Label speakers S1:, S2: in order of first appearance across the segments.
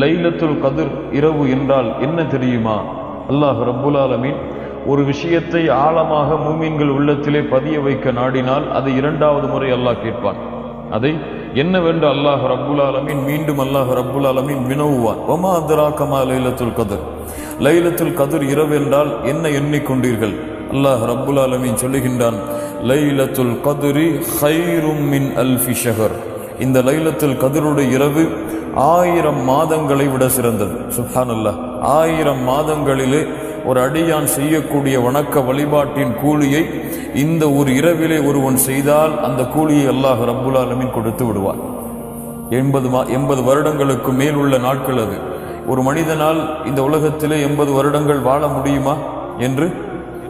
S1: லைலத்துல் கதிர் இரவு என்றால் என்ன தெரியுமா? அல்லாஹ் ரபுல் ஆலமீன் ஒரு விஷயத்தை ஆழமாக மூமீன்கள் உள்ளத்திலே பதிய வைக்க நாடினால் அதை இரண்டாவது முறை அல்லாஹ் கேட்பான். அதை என்னவென்று அல்லாஹ் ரப்புல் ஆலமீன் மீண்டும் அல்லாஹ் ரப்புல் ஆலமீன் வினவுவான். ஒமா அத்ராக்கமா லைலத்துல் கதிர்? லைலத்துல் கதிர் இரவு என்றால் என்ன எண்ணிக்கொண்டீர்கள்? அல்லாஹ் ரப்புல் ஆலமீன் சொல்லுகின்றான் லைலத்துல் கதிரி ஹைரும் மின் அல்ஃபி ஷஹர். இந்த லைலத்தில் கதிருடைய இரவு ஆயிரம் மாதங்களை விட சிறந்தது. சுப்ஹானல்லாஹ். ஆயிரம் மாதங்களிலே ஒரு அடியான் செய்யக்கூடிய வணக்க வழிபாட்டின் கூலியை இந்த ஒரு இரவிலே ஒருவன் செய்தால் அந்த கூலியை அல்லாஹ் ரப்புல் ஆலமின் கொடுத்து விடுவார் எண்பது மா எண்பது வருடங்களுக்கு மேல் உள்ள நாட்கள் அது. ஒரு மனிதனால் இந்த உலகத்திலே எண்பது வருடங்கள் வாழ முடியுமா என்று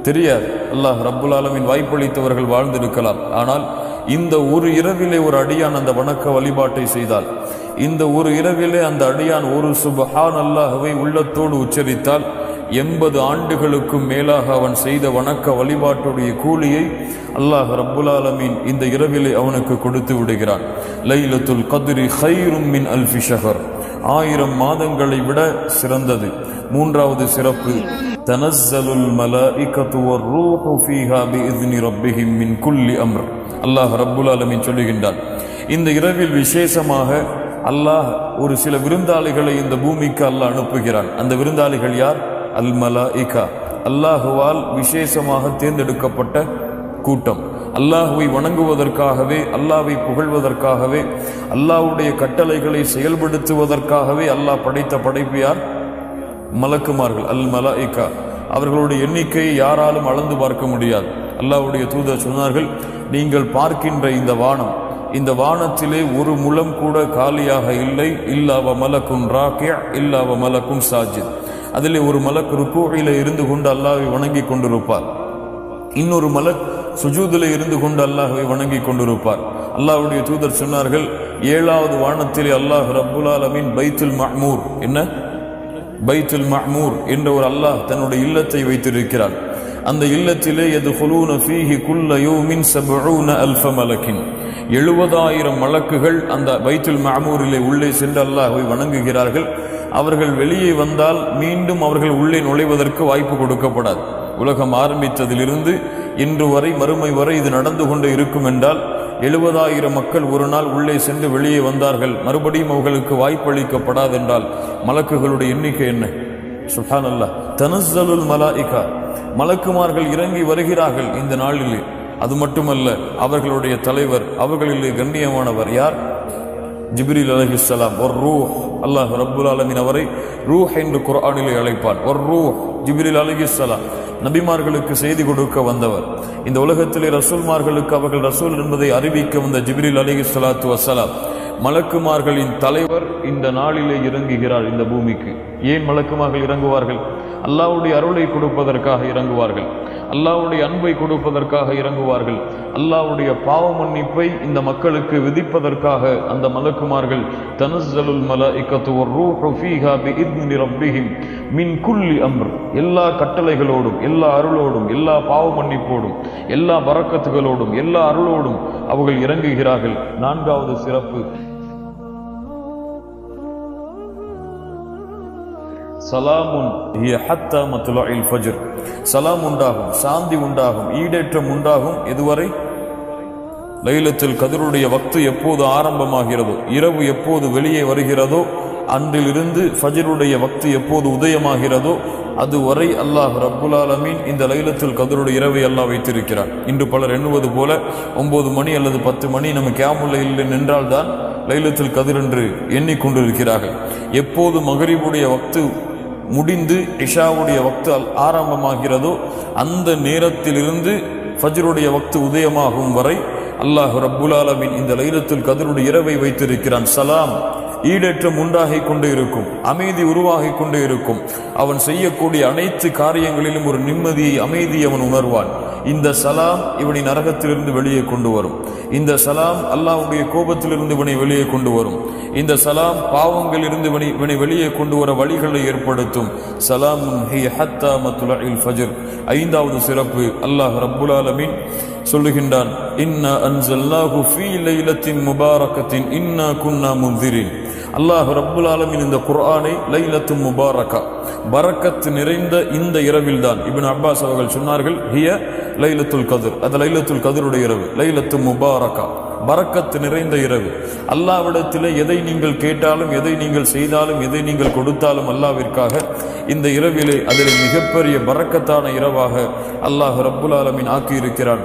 S1: தெரியாது. அல்லாஹ் ரப்புல் ஆலமின் வாய்ப்பளித்தவர்கள் வாழ்ந்திருக்கலாம். ஆனால் இந்த ஒரு இரவிலே ஒரு அடியான் அந்த வணக்க வழிபாட்டை செய்தால் இந்த ஒரு இரவிலே அந்த அடியான் ஒரு சுபஹான் அல்லாஹவை உள்ளத்தோடு உச்சரித்தால் எண்பது ஆண்டுகளுக்கும் மேலாக அவன் செய்த வணக்க வழிபாட்டுடைய கூலியை அல்லாஹ் ரப்புல் ஆலமீன் இந்த இரவிலே அவனுக்கு கொடுத்து விடுகிறான். லைலத்துல் கதிரி ஹைரும் மின் அல்ஃபி ஷஹர். ஆயிரம் மாதங்களை விட சிறந்தது. மூன்றாவது சிறப்பு தனஸ்ஸலுல் மலாயிகத்து வர்ரூஹு ஃபீஹா பிஇذن ரப்பிஹிம் மின் குல்லி அம்ர். அல்லாஹ் ரப்புல் ஆலமீன் சொல்லுகின்றான். இந்த இரவில் விசேஷமாக அல்லாஹ் ஒரு சில விருந்தாளிகளை இந்த பூமிக்கு அல்லாஹ் அனுப்புகிறான். அந்த விருந்தாளிகள் யார்? அல் இகா அல்லாஹுவால் விசேஷமாக தேர்ந்தெடுக்கப்பட்ட கூட்டம். அல்லாஹுவை வணங்குவதற்காகவே அல்லாவை புகழ்வதற்காகவே அல்லாஹ்வுடைய கட்டளைகளை செயல்படுத்துவதற்காகவே அல்லாஹ் படைத்த படைப்பு யார்? மலக்குமார்கள் அல் இகா அவர்களுடைய எண்ணிக்கையை யாராலும் அளந்து பார்க்க முடியாது. அல்லாவுடைய தூதர் சொன்னார்கள் நீங்கள் பார்க்கின்ற இந்த வானம் இந்த வானத்திலே ஒரு முழம் கூட காலியாக இல்லை. இல்லாவ மலக்கும் ராக்கியா இல்லாவ மலக்கும் சாஜித். அதிலே ஒரு மலக் ருக்கோயில இருந்து கொண்டு அல்லாவை வணங்கி கொண்டிருப்பார். இன்னொரு மலக் சுஜூதில் இருந்து கொண்டு அல்லாஹை வணங்கி கொண்டிருப்பார். அல்லாஹுடைய தூதர் சொன்னார்கள் ஏழாவது வானத்திலே அல்லாஹ் ரப்புல் ஆலமீன் பைத்துல் மஹ்மூர் என்ன? பைத்துல் மஹ்மூர் என்ற ஒரு அல்லாஹ் தன்னுடைய இல்லத்தை வைத்திருக்கிறார். அந்த இல்லத்திலே எது ஹுலூன ஃபீஹி குல்ல யூமின் சபூன அல்ஃப மலக்கின். எழுபதாயிரம் மலக்குகள் அந்த பைத்துல் மாமூரிலே உள்ளே சென்று அல்லாஹ்வை வணங்குகிறார்கள். அவர்கள் வெளியே வந்தால் மீண்டும் அவர்கள் உள்ளே நுழைவதற்கு வாய்ப்பு கொடுக்கப்படாது. உலகம் ஆரம்பித்ததிலிருந்து இன்று வரை மறுமை வரை இது நடந்து கொண்டு இருக்கும் என்றால் எழுபதாயிரம் மக்கள் ஒரு நாள் உள்ளே சென்று வெளியே வந்தார்கள். மறுபடியும் அவர்களுக்கு வாய்ப்பளிக்கப்படாதென்றால் மலக்குகளுடைய எண்ணிக்கை என்ன? சுஹான் அல்லா தனஸ்ஸலுல் மலாயிகா. மலக்குமார்கள் இறங்கி வருகிறார்கள் இந்த நாளிலே. அது மட்டுமல்ல அவர்களுடைய தலைவர் அவர்களிலே கண்ணியமானவர் யார்? ஜிப்ரில் அலஹிஸ்லாம் ஒரு ரூ அல்லாஹ் ரப்புல் ஆலமின் அவரை ரூ என்று குரானிலே அழைப்பார். ஒரு ரூ ஜிப்ரில் அலஹிஸ்லாம் நபிமார்களுக்கு செய்தி கொடுக்க வந்தவர். இந்த உலகத்திலே ரசூல்மார்களுக்கு அவர்கள் ரசூல் என்பதை அறிவிக்க வந்த ஜிப்ரில் அலிஹி சலாத்து வசலாம் மலக்குமார்களின் தலைவர் இந்த நாளிலே இறங்குகிறார் இந்த பூமிக்கு. ஏன் மலக்குமார்கள் இறங்குவார்கள்? அல்லாவுடைய அருளை கொடுப்பதற்காக இறங்குவார்கள். அல்லாவுடைய அன்பை கொடுப்பதற்காக இறங்குவார்கள். அல்லாவுடைய பாவ மன்னிப்பை இந்த மக்களுக்கு விதிப்பதற்காக அந்த மலக்குமார்கள் தனஸ்ஸலுல் மல வர்ரூஹு மின் குல்லி அம்ர். எல்லா கட்டளைகளோடும் எல்லா அருளோடும் எல்லா பாவ மன்னிப்போடும் எல்லா வரக்கத்துகளோடும் எல்லா அருளோடும் அவர்கள் இறங்குகிறார்கள். நான்காவது சிறப்பு சலாமுன் ஹிய ஹத்தா மத்துலாஇல் ஃபஜ்ர். சலாம் உண்டாகும் சாந்தி உண்டாகும் ஈடேற்றம் உண்டாகும் இதுவரை லைலத்தில் கதிருடைய வக்து எப்போது ஆரம்பமாகிறதோ இரவு எப்போது வெளியே வருகிறதோ அன்றிலிருந்து ஃபஜருடைய வக்து எப்போது உதயமாகிறதோ அதுவரை அல்லாஹ் ரப்புல் ஆலமீன் இந்த லைலத்தில் கதிருடைய இரவை அல்லாஹ் வைத்திருக்கிறார். இன்று பலர் எண்ணுவது போல ஒன்பது மணி அல்லது பத்து மணி நம்ம கேமுல்ல இல்லை நின்றால்தான் லைலத்தில் கதிர் என்று எண்ணிக்கொண்டிருக்கிறார்கள் எப்போது மகரிபுடைய வக்து முடிந்து இஷாவுடைய வக்து ஆரம்பமாகிறதோ அந்த நேரத்திலிருந்து ஃபஜ்ருடைய வக்து உதயமாகும் வரை அல்லாஹ் ரப்புல் ஆலமின் இந்த லைலத்தில் கதருடைய இரவை வைத்திருக்கிறான். சலாம். ஈடேற்றம் உண்டாகி கொண்டு இருக்கும் அமைதி உருவாகி கொண்டு இருக்கும் அவன் செய்யக்கூடிய அனைத்து காரியங்களிலும் ஒரு நிம்மதியை அமைதி அவன் உணர்வான். இந்த சலாம் இவனை நரகத்திலிருந்து வெளியே கொண்டு வரும். இந்த சலாம் அல்லாவுடைய கோபத்திலிருந்து இவனை வெளியே கொண்டு வரும். இந்த சலாம் பாவங்களிலிருந்து இவனை இவனை வெளியே கொண்டு வர வழிகளை ஏற்படுத்தும். சலாம் ஹிய ஐந்தாவது சிறப்பு அல்லாஹ் ரப்புல் ஆலமீன் சொல்லுகின்றான் இன்ன அன்சல்லாஹு ஃபீ லைலத்தின் முபாரக்கத்தின் இன்னா குன்னா முந்திரின் அல்லாஹ் ரப்புல் ஆலமின் இந்த குர்ஆனை லைலத்து முபாரக்கா பரக்கத்து நிறைந்த இந்த இரவில் தான் இபின் அப்பாஸ் அவர்கள் சொன்னார்கள் ஹிய லைலத்துல் கதிர். அது லைலத்துல் கதிருடைய இரவு. லைலத்து முபாரக்கா பரக்கத்து நிறைந்த இரவு. அல்லாவிடத்தில் எதை நீங்கள் கேட்டாலும் எதை நீங்கள் செய்தாலும் எதை நீங்கள் கொடுத்தாலும் அல்லாவிற்காக இந்த இரவிலே அதில் மிகப்பெரிய பரக்கத்தான இரவாக அல்லாஹ் ரப்புல் ஆலமின் ஆக்கியிருக்கிறான்.